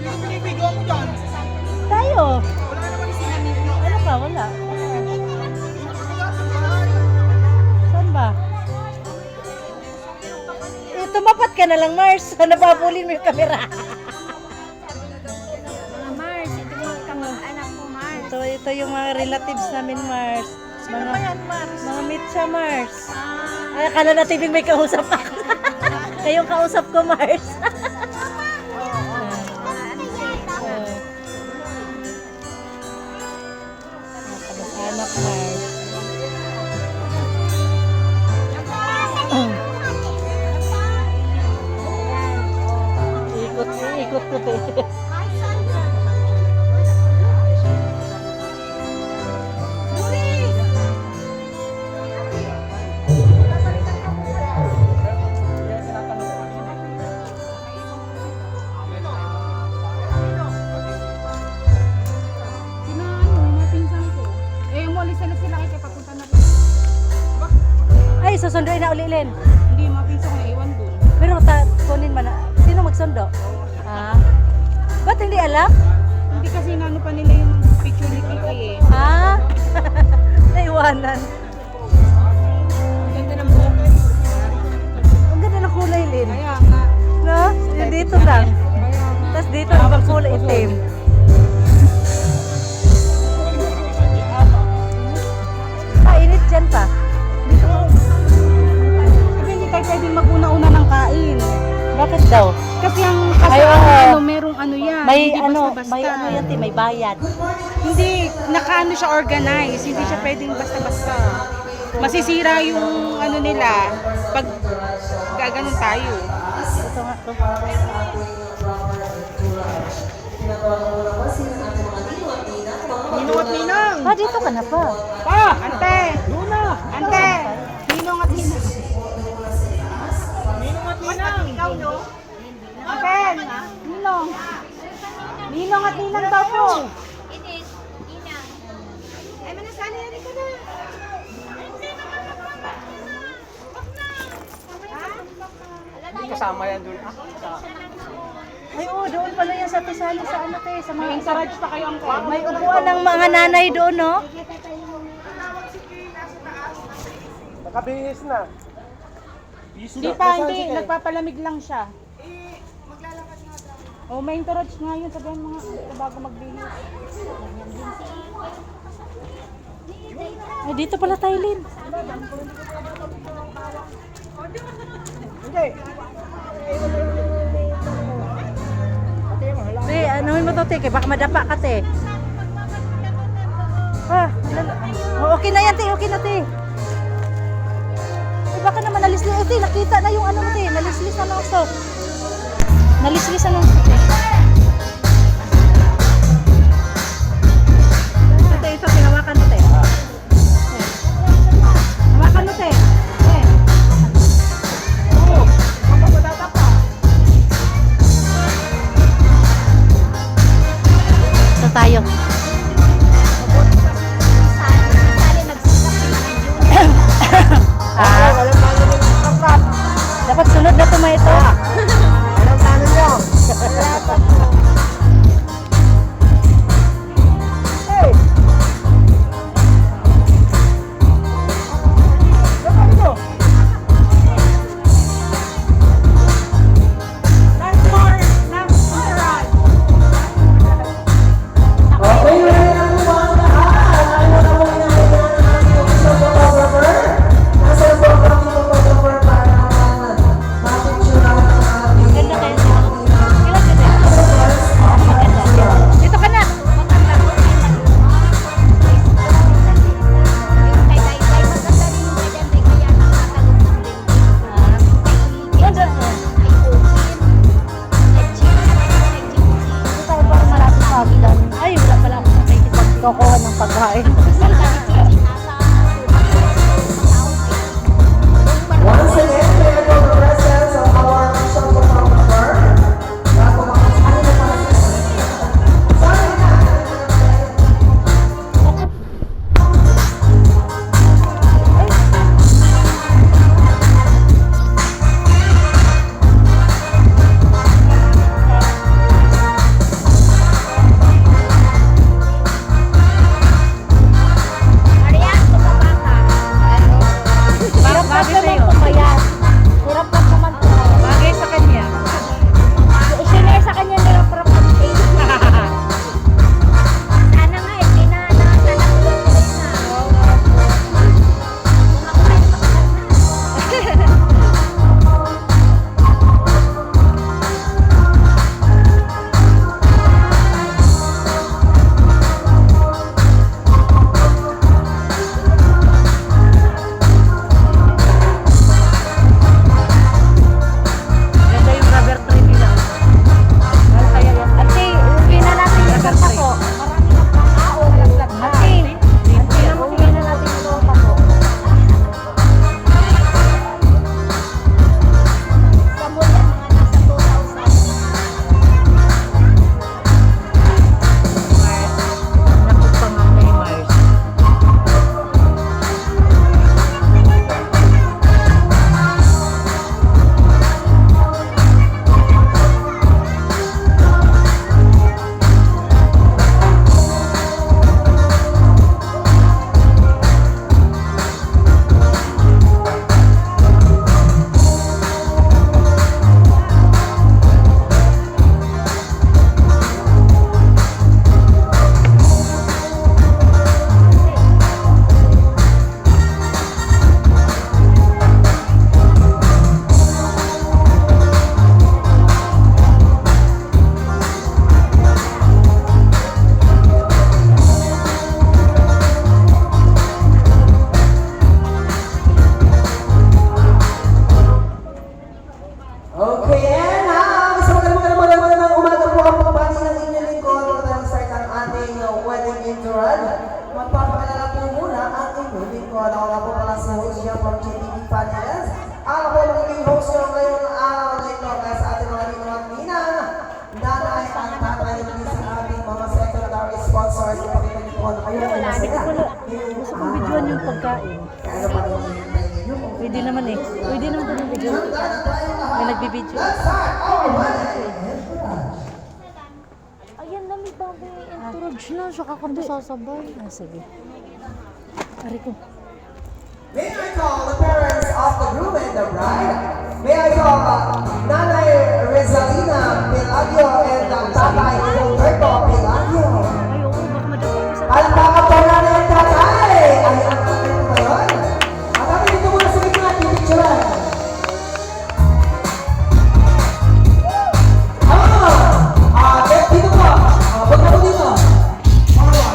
Sino binibidyo mo dyan? Tayo. Wala naman. Ano pa? Wala. Saan ba? Eh, tumapat ka na lang, Mars. Napapulin mo yung camera. Mga Mars, ito yung kamag-anak ko, Mars. Ito, ito yung mga relatives namin, Mars. Sino ba yan, Mars? Mga mitsa, Mars. Ah, Ay, akala natin yung may kausap ako. Kayong kausap ko, Mars. anak Mars. ikot, ikot ko Na ulilin. Hindi, mga pinsan ko iwan dun. Pero ta, kunin man. Sino magsundo? Ah. Ba't hindi alam? Hindi kasi nano pa nila yung picture ni Kiki eh. Ah. Naiwanan. May ano yan, ti, may bayad. Hindi, nakaano siya organize. Hindi siya pwedeng basta-basta. Masisira yung ano nila pag gaganon tayo. Ito nga to. Ninong at ninang! Pa, dito ka na pa. Pa! Ante! Luna! Ante! Ninong at ninong. Ninong at ninang! Ikaw, no? Ante! Ninong! Ninong at ninang daw po. Inis, Ina. Ay, manasali yan ka na. Hindi kasama yan dun. Ah, Ay, oo, doon pala yan sa Tisali sa ano, te, sa May mga... encourage pa kayo ang kwan. May upuan ng mga nanay doon, no? nakabihis na. Hindi pa, hindi. Nagpapalamig lang siya. Oh, may encourage nga yun. Sabihan mga bago magbihis. Ay, dito pala tayo, Lin. Hindi. Te, anuhin mo to, te, kaya baka madapa ka, te. Ah, oh, okay na yan, te, okay na, te. Ay, baka naman nalislis. Eh, te, nakita na yung ano mo, te. Nalislis na ng stop. Nalislis na ng te. Ito, ito, tinawakan mo, from JTV Podcast. Ako po magiging host nyo ngayong araw na ito na sa ating mga ninong at ninang na na ay ang tatay ng sa ating mga secondary sponsors. Ipakita niyo po na kayo ang masaya. Kung videoan yung pagkain. Kaya ano pa rin Pwede naman eh. Pwede naman po yung video. May nagbibidyo. Let's start our Ayan, lamig bago yung entourage na. Saka kami sasabay. Ah, sige. Ari ko. I call the parents of the groom and the bride? May I call uh, Nanay Rezalina Pelagio and uh, Tatay